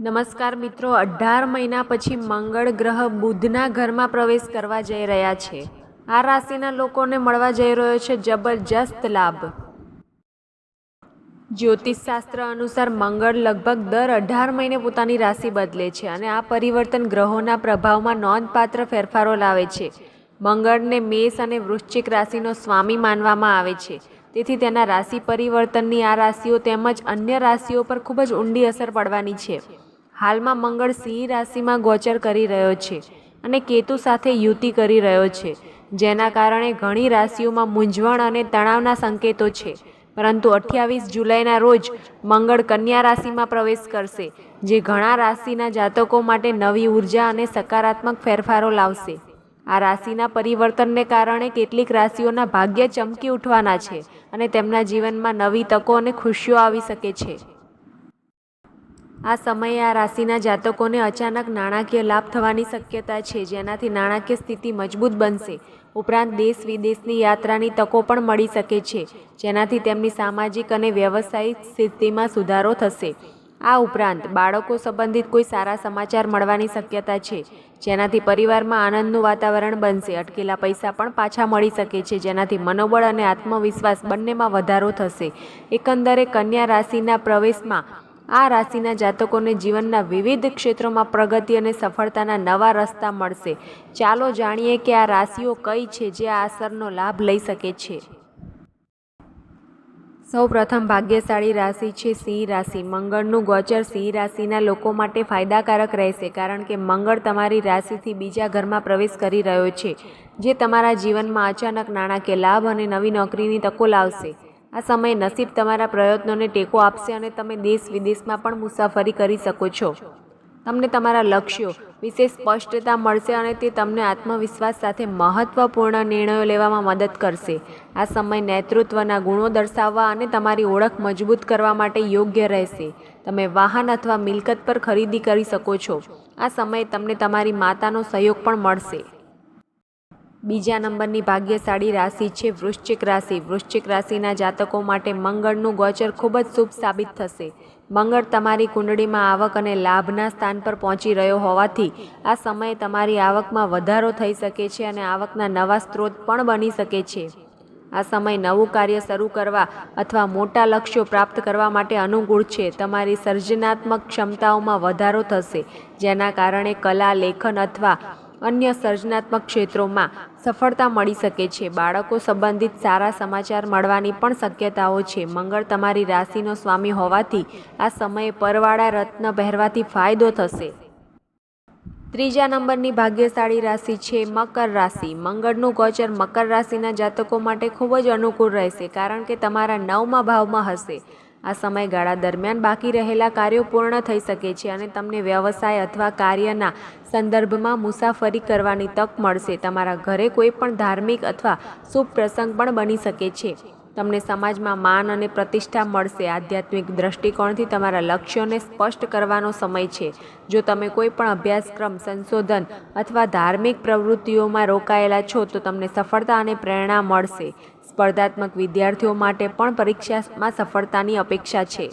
નમસ્કાર મિત્રો, અઢાર મહિના પછી મંગળ ગ્રહ બુધના ઘરમાં પ્રવેશ કરવા જઈ રહ્યા છે. આ રાશિના લોકોને મળવા જઈ રહ્યો છે જબરજસ્ત લાભ. જ્યોતિષશાસ્ત્ર અનુસાર મંગળ લગભગ દર અઢાર મહિને પોતાની રાશિ બદલે છે અને આ પરિવર્તન ગ્રહોના પ્રભાવમાં નોંધપાત્ર ફેરફારો લાવે છે. મંગળને મેષ અને વૃશ્ચિક રાશિનો સ્વામી માનવામાં આવે છે. તેથી તેના રાશિ પરિવર્તનની આ રાશિઓ તેમજ અન્ય રાશિઓ પર ખૂબ જ ઊંડી અસર પડવાની છે. હાલમાં મંગળ સિંહ રાશિમાં ગોચર કરી રહ્યો છે અને કેતુ સાથે યુતિ કરી રહ્યો છે. જેના કારણે ઘણી રાશિઓમાં મૂંઝવણ અને તણાવના સંકેતો છે. પરંતુ અઠ્યાવીસ જુલાઈના રોજ મંગળ કન્યા રાશિમાં પ્રવેશ કરશે, જે ઘણા રાશિના જાતકો માટે નવી ઊર્જા અને સકારાત્મક ફેરફારો લાવશે. આ રાશિના પરિવર્તનને કારણે કેટલીક રાશિઓના ભાગ્ય ચમકી ઉઠવાના છે અને તેમના જીવનમાં નવી તકો અને ખુશીઓ આવી શકે છે. આ સમયે આ રાશિના જાતકોને અચાનક નાણાકીય લાભ થવાની શક્યતા છે, જેનાથી નાણાકીય સ્થિતિ મજબૂત બનશે. ઉપરાંત દેશ વિદેશની યાત્રાની તકો પણ મળી શકે છે, જેનાથી તેમની સામાજિક અને વ્યવસાયિક સ્થિતિમાં સુધારો થશે. આ ઉપરાંત બાળકો સંબંધિત કોઈ સારા સમાચાર મળવાની શક્યતા છે, જેનાથી પરિવારમાં આનંદનું વાતાવરણ બનશે. અટકેલા પૈસા પણ પાછા મળી શકે છે, જેનાથી મનોબળ અને આત્મવિશ્વાસ બંનેમાં વધારો થશે. એકંદરે કન્યા રાશિના પ્રવેશમાં આ રાશિના જાતકોને જીવનના વિવિધ ક્ષેત્રોમાં પ્રગતિ અને સફળતાના નવા રસ્તા મળશે. ચાલો જાણીએ કે આ રાશિઓ કઈ છે જે આ અસરનો લાભ લઈ શકે છે. સૌ પ્રથમ ભાગ્યશાળી રાશિ છે સિંહ રાશિ. મંગળનું ગોચર સિંહ રાશિના લોકો માટે ફાયદાકારક રહેશે કારણ કે મંગળ તમારી રાશિથી બીજા ઘરમાં પ્રવેશ કરી રહ્યો છે, જે તમારા જીવનમાં અચાનક નાણાકીય લાભ અને નવી નોકરીની તકો લાવશે. આ સમયે નસીબ તમારા પ્રયત્નોને ટેકો આપશે અને તમે દેશ વિદેશમાં પણ મુસાફરી કરી શકો છો. તમને તમારા લક્ષ્યો વિશે સ્પષ્ટતા મળશે અને તે તમને આત્મવિશ્વાસ સાથે મહત્વપૂર્ણ નિર્ણયો લેવામાં મદદ કરશે. આ સમય નેતૃત્વના ગુણો દર્શાવવા અને તમારી ઓળખ મજબૂત કરવા માટે યોગ્ય રહેશે. તમે વાહન અથવા મિલકત પર ખરીદી કરી શકો છો. આ સમયે તમને તમારી માતાનો સહયોગ પણ મળશે. બીજા નંબરની ભાગ્યશાળી રાશિ છે વૃશ્ચિક રાશિ. વૃશ્ચિક રાશિના જાતકો માટે મંગળનું ગોચર ખૂબ જ શુભ સાબિત થશે. મંગળ તમારી કુંડળીમાં આવક અને લાભના સ્થાન પર પહોંચી રહ્યો હોવાથી આ સમયે તમારી આવકમાં વધારો થઈ શકે છે અને આવકના નવા સ્ત્રોત પણ બની શકે છે. આ સમય નવું કાર્ય શરૂ કરવા અથવા મોટા લક્ષ્યો પ્રાપ્ત કરવા માટે અનુકૂળ છે. તમારી સર્જનાત્મક ક્ષમતાઓમાં વધારો થશે, જેના કારણે કલા, લેખન અથવા અન્ય સર્જનાત્મક ક્ષેત્રોમાં સફળતા મળી શકે છે. બાળકો સંબંધિત સારા સમાચાર મળવાની પણ શક્યતાઓ છે. મંગળ તમારી રાશિનો સ્વામી હોવાથી આ સમયે પરવાળા રત્ન પહેરવાથી ફાયદો થશે. ત્રીજા નંબરની ભાગ્યશાળી રાશિ છે મકર રાશિ. મંગળનું ગોચર મકર રાશિના જાતકો માટે ખૂબ જ અનુકૂળ રહેશે, કારણ કે તમારા નવમા ભાવમાં હશે. આ સમયગાળા દરમિયાન બાકી રહેલા કાર્યો પૂર્ણ થઈ શકે છે અને તમને વ્યવસાય અથવા કાર્યના સંદર્ભમાં મુસાફરી કરવાની તક મળશે. તમારા ઘરે કોઈ પણ ધાર્મિક અથવા શુભ પ્રસંગ પણ બની શકે છે. તમને સમાજમાં માન અને પ્રતિષ્ઠા મળશે. આધ્યાત્મિક દ્રષ્ટિકોણથી તમારા લક્ષ્યોને સ્પષ્ટ કરવાનો સમય છે. જો તમે કોઈ પણ અભ્યાસક્રમ, સંશોધન અથવા ધાર્મિક પ્રવૃત્તિઓમાં રોકાયેલા છો, તો તમને સફળતા અને પ્રેરણા મળશે. સ્પર્ધાત્મક વિદ્યાર્થીઓ માટે પણ પરીક્ષામાં સફળતાની અપેક્ષા છે.